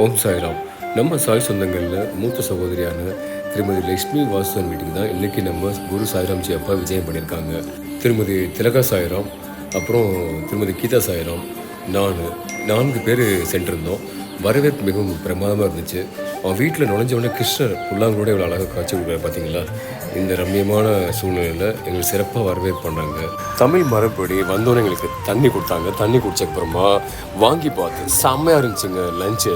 ஓம் சாய்ராம். நம்ம சாய் சொந்தங்களில் மூத்த சகோதரியான திருமதி லக்ஷ்மி வாசுதன் வீட்டுக்கு தான் இன்றைக்கி நம்ம குரு சாய்ராம்ஜி அப்பா விஜயம் பண்ணியிருக்காங்க. திருமதி திலகா சாய்ராம் அப்புறம் திருமதி கீதா சாய்ராம் நான் நான்கு பேர் சென்றிருந்தோம். வரவேற்பு மிகவும் பிரமாதமாக இருந்துச்சு. அவன் வீட்டில் நுழைஞ்ச உடனே கிருஷ்ணர் புல்லாங்கூட இவ்வளோ அழகாக காட்சி கொடுக்குறாரு பார்த்தீங்களா இந்த ரம்மியமான சூழ்நிலையில் எங்களுக்கு சிறப்பாக வரவேற்பு பண்ணாங்க. தமிழ் மரபடி வந்தோடனே எங்களுக்கு தண்ணி கொடுத்தாங்க. தண்ணி குடிச்சக்கப்புறமா வாங்கி பார்த்து செம்மையாக இருந்துச்சுங்க லஞ்சு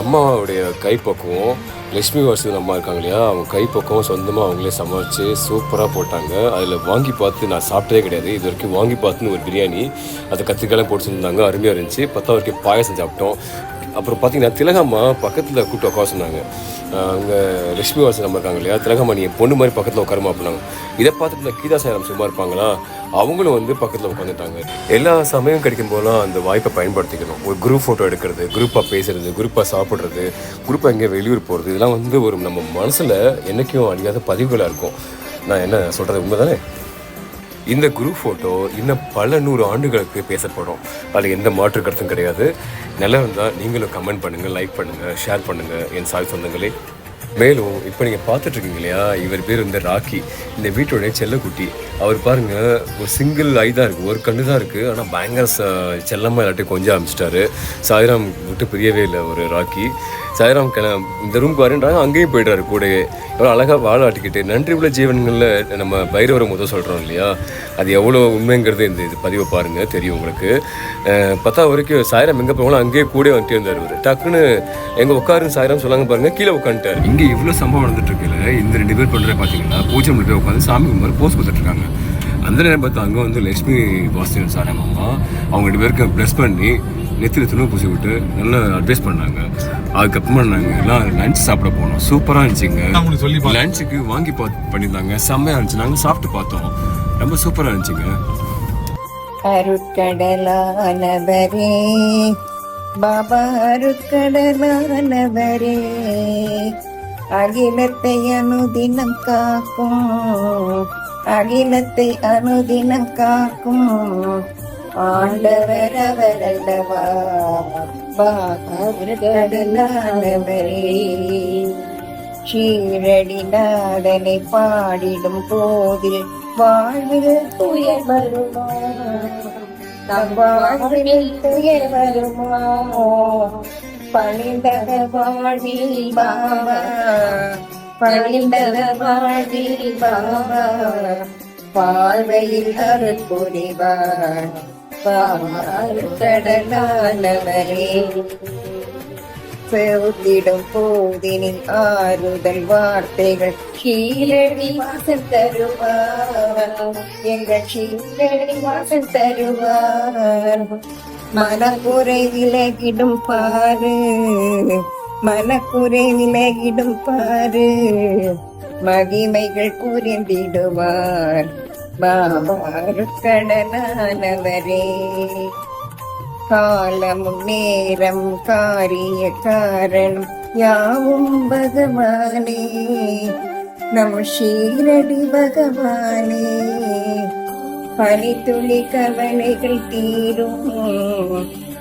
அம்மாவுடைய கைப்பக்குவம் லக்ஷ்மி வாசுதன் அம்மா இருக்காங்க இல்லையா? அவங்க கைப்பக்குவம் சொந்தமாக அவங்களே சமைச்சு சூப்பராக போட்டாங்க. அதில் வாங்கி பார்த்து நான் சாப்பிட்டதே கிடையாது. இது வரைக்கும் வாங்கி பார்த்துன்னு ஒரு பிரியாணி அதை கத்திரிக்காயெல்லாம் போட்டு செஞ்சுருந்தாங்க. அருமையாக இருந்துச்சு. பத்தாம் வரைக்கும் பாயசம் சாப்பிட்டோம். அப்புறம் பார்த்தீங்கன்னா திலகம்மா பக்கத்தில் கூப்பிட்டு உட்கார சொன்னாங்க. அங்கே லட்சுமி வாசன் நம்ம இருக்காங்க இல்லையா? திலகம்மா நீ பொண்ணு மாதிரி பக்கத்தில் உட்காரமா அப்படின்னாங்க. இதை பார்த்துட்டு இந்த கீதா சாரம் சும்மா இருப்பாங்களா? அவங்களும் வந்து பக்கத்தில் உட்காந்துட்டாங்க. எல்லா சமயம் கிடைக்கும் போதெல்லாம் அந்த வாய்ப்பை பயன்படுத்திக்கணும். ஒரு குரூப் ஃபோட்டோ எடுக்கிறது குரூப்பாக பேசுறது குரூப்பாக சாப்பிட்றது குரூப்பாக எங்கேயும் வெளியூர் போகிறது இதெல்லாம் வந்து ஒரு நம்ம மனசில் என்றைக்கும் அழியாத பதிவுகளாக இருக்கும். நான் என்ன சொல்கிறது உண்மை தானே இந்த குரூப் ஃபோட்டோ இன்னும் பல நூறு ஆண்டுகளுக்கு பேசப்படும். அதில் எந்த மாற்று கருத்தும் கிடையாது. நல்லா இருந்தால் நீங்களும் கமெண்ட் பண்ணுங்கள் லைக் பண்ணுங்கள் ஷேர் பண்ணுங்கள் என் சாய் சொந்தங்களே. மேலும் இப்போ நீங்கள் பார்த்துட்ருக்கீங்க இல்லையா? இவர் பேர் வந்து ராக்கி. இந்த வீட்டோடைய செல்லக்குட்டி. அவர் பாருங்கள் ஒரு சிங்கிள் ஐ தான் இருக்குது ஒரு கண்ணு தான் இருக்குது ஆனால் பயங்கர ச செல்லமாக எல்லாட்டையும் கொஞ்சம் அமிச்சிட்டாரு. சாய்ராம் விட்டு பிரியவே இல்லை ஒரு ராக்கி. சாய்ராம் கிள இந்த ரூம்க்கு வரேன்றாங்க. அங்கேயும் போய்ட்றாரு கூடயே. எவ்வளோ அழகாக வாழாட்டிக்கிட்டு நன்றி உள்ள ஜீவன்களில் நம்ம பைரவரை முதல் சொல்கிறோம் இல்லையா? அது எவ்வளோ உண்மைங்கிறது இந்த இது பதிவை பாருங்கள் தெரியும் உங்களுக்கு. பார்த்தா பத்தா வரைக்கும் சாய்ராம் எங்கே போகணும் அங்கேயே கூட வந்துட்டு இருந்தார் அவர் டக்குன்னு எங்கே உட்காருன்னு சாய்ராம் சொல்லாங்க பாருங்க கீழே உட்காந்துட்டார். இங்கே இவ்வளோ சம்பவம் நடந்துட்டு இருக்குல்ல இந்த ரெண்டு பேர் பண்ணுற பார்த்தீங்கன்னா பூஜை போய் உட்காந்து சாமி கும்பிட்டு போஸ் கொடுத்துட்டு இருக்காங்க அந்த நேரம் பார்த்து அங்கே வந்து லட்சுமி வாசுதேவன் சாரம் அம்மா அவங்க ரெண்டு பேருக்கு ப்ளஸ் பண்ணி நெத்தியில் துணி பூசி விட்டு நல்லா அட்வைஸ் பண்ணாங்க. அதுக்கப்புறமா நாங்கள் எல்லாம் லஞ்ச் சாப்பிட போனோம். சூப்பராக இருந்துச்சுங்க உங்களுக்கு சொல்லி லஞ்சுக்கு வாங்கி பார்த்து பண்ணியிருந்தாங்க. செம்மையாக இருந்துச்சு. நாங்கள் சாப்பிட்டு பார்த்தோம். ரொம்ப சூப்பராக இருந்துச்சுங்க அருட்கடலானவரே பாபா அருட்கடலானவரே அகிலத்தை அனுதினம் காக்கும். அகிலத்தை அனுதினம் காக்கும். ஆண்டவர் அவரல்லவா? அல்லவா பாபா ஷீரடி நாதனை பாடிடும் போதில் வாழ்வில் துயர் வருமா? நம் வாழ்வில் துயர் வருமா? பணிந்தக வாழ்வில் பாபா பணிந்தக வாழ்வில் பாபா பார்வையில் அருள் புரிவார் செவுத்திடும் போதினில் ஆறுதல் வார்த்தைகள் கீழடி வாசல் தருவார் எங்கள் கீழடி வாசல் தருவார் மனக்குறை விலகிடும் பாரு. மனக்குறை விலகிடும் பாரு. மகிமைகள் புரிந்திடுவார் பாபாரு கடலானவரே காலமும் நேரம் காரிய காரணம் யாவும் பகவானே. நம் ஷீரடி பகவானே. பனித்துளி கவலைகள் தீரும்.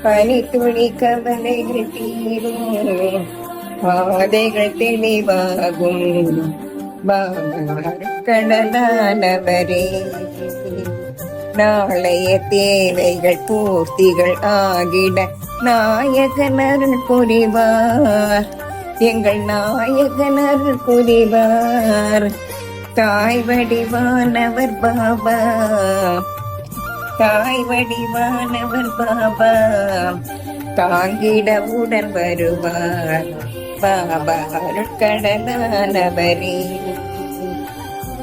பனித்துளி கவலைகள் தீரும். பாதைகள் தெளிவாகும். கடலானவரே நாளைய தேவைகள் பூர்த்திகள் ஆகிட நாயகனர் புரிவார். எங்கள் நாயகனர் புரிவார். தாய் வடிவானவர் பாபா. தாய் வடிவானவர் பாபா. தாங்கிட உடன் வருவார் பாபா அருட்கடலானவரே.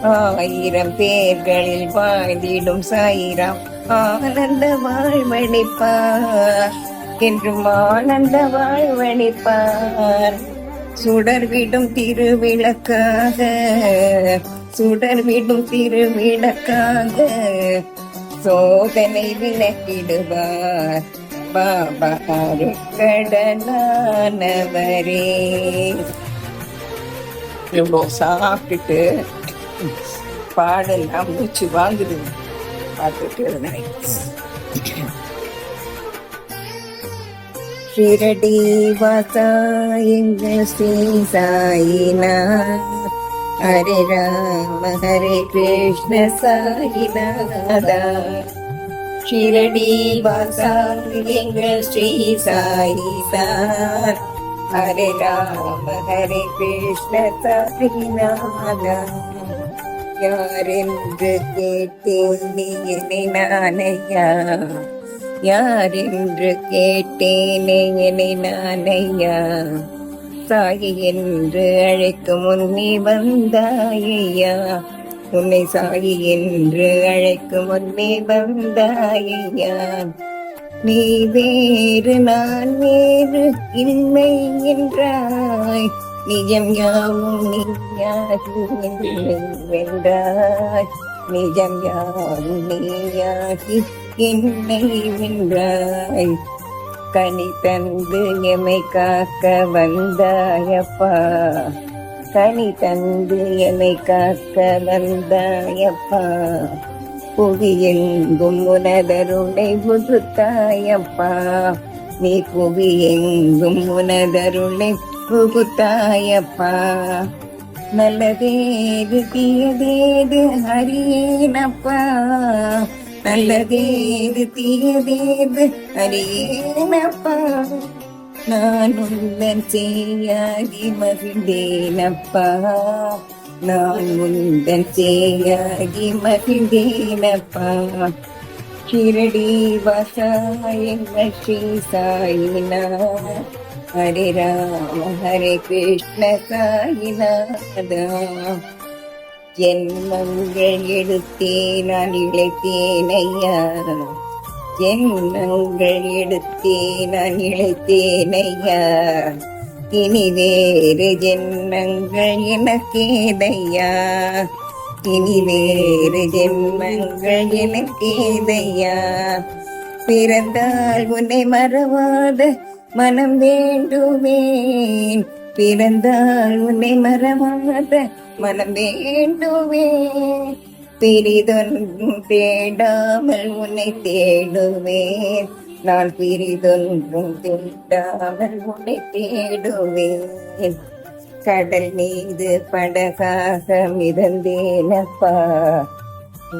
ஆயிரம் பேர்களில் வாழ்ந்திடும் சாயிராம் ஆனந்த வாழ்வழிப்பார். என்றும் ஆனந்த வாழ்வழிப்பார். சுடர்விடும் திருவிளக்காக சுடர்விடும் திருவிளக்காக சோதனை விளக்கிடுவார். பாபா கடலானவரே இவ்வளோ சாப்பிட்டுட்டு பாடெல்லாம் மூச்சு வாங்குது பார்த்துட்டு இருந்தேன் ஷிரடி வாசா எங்கள் ஸ்ரீ சாயிநாத் ஹரே ராம ஹரே கிருஷ்ண சாயிநாதா ஷிரடி வாசா எங்கள் ஸ்ரீ சாயிநாத் ஹரே ராம ஹரே கிருஷ்ண சாயிநாதா யாரென்று கேட்டேன் நீ என்னை நானையா யாரென்று கேட்டேனே என்னை நானையா சாயி என்று அழைக்கும் முன்னே வந்தாயையா உன்னை சாயி என்று அழைக்கும் முன்னே வந்தாயையா நீ வேறு நான் வேறு இல்லை என்றாய். நிஜம் யாவும் நீயாகி என்னை வென்றாய் நிஜம் யாவும் நீயாகி என்னை வென்றாய் கனி தந்து எமை காக்க வந்தாயப்பா. கனி தந்து எமை காக்க வந்தாயப்பா. புவி எங்கும் உனதருளை புகுத்தாயப்பா. நீ புவி எங்கும் உனதருளை புகுத்தாயப்பா. நல்லதேது தீயதேது அறியேனப்பா. நல்லதேது தீயதேது அறியேனப்பா. நான் உந்தன் செய்யாகி மகிழ்ந்தேனப்பா. நான் உந்தன் செய்யாகி மகிழ்ந்தேனப்பா. ஷிரடி வாசாயங்கள் ஸ்ரீ சாயினா. ஹரே ராம ஹரே கிருஷ்ண சாயினாதா. ஜென்மங்கள் எடுத்தேன் நான் இழைத்தேன் ஐயா. ஜென்மங்கள் எடுத்தேன் நான் இழைத்தேன் ஐயா. இனி வேறு ஜென்மங்கள் எனக்கேதையா? இனி வேறு ஜென்மங்கள் எனக்கேதையா? பிறந்தால் உன்னை மறவாத மனம் வேண்டுவேன் பிறந்தால் உன்னை மறவாத மனம் வேண்டுவே பிரிதொன்றும் தேடாமல் உன்னை தேடுவேன் நான் பிரிதொன்றும் தேடாமல் உன்னை தேடுவேன் கடல் மீது படகாக மிதந்தேனப்பா.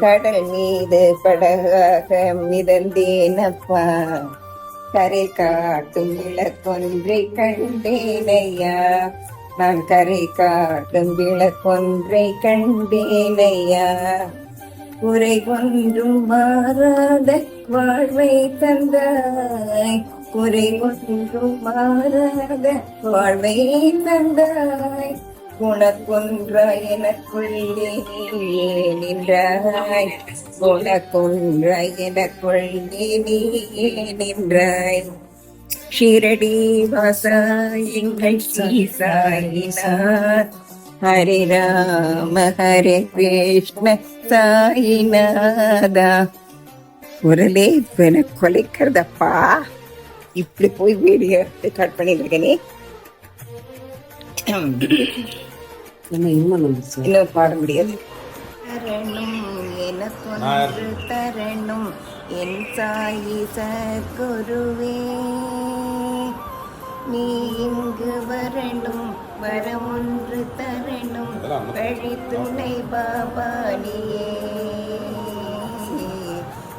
கடல் மீது படகாக மிதந்தேனப்பா. கரை காட்டும் விளக்கொன்றை கண்டேனையா நான் கரை காட்டும் விளக்கொன்றை கண்டேனையா குறை ஒன்றும் மாறாத வாழ்வை தந்தாய். குறை ஒன்றும் மாறாத வாழ்வை தந்தாய். உனக்கொன்றாய் எனக்குள்ளே நின்றாய் உனக்கொன்றாய் எனக்குள்ளே நீயே நின்றாய் ஷிரடி வாசா எங்கள் சீசாயினார். ஹரி ராம ஹரே கிருஷ்ண சாயினாதா குரலே இப்ப எனக்கு கொலைக்கிறதப்பா. இப்படி போய் வீடியோ ரெக்கார்ட் கட் பண்ணிருக்கேனே இன்னும் பாட முடியாது. தரணும் எனக்கொன்று தரணும் என் சாயி சகுருவே நீ இங்கு வரணும் வரம் ஒன்று தரணும் வழி துணை பாபா நீயே.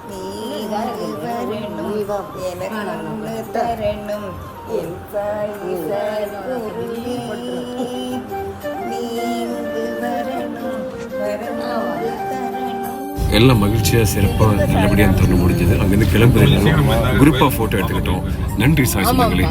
நீ இங்கு வரணும் எனக்கொன்று தரணும். என் சாயி சகுருவே எல்லாம் மகிழ்ச்சியாக சிறப்பாக நல்லபடியாக தரணும் முடிஞ்சது. அங்கேருந்து கிளம்புறது குரூப்பாக ஃபோட்டோ எடுத்துக்கிட்டோம். நன்றி சாய் சொந்தங்களே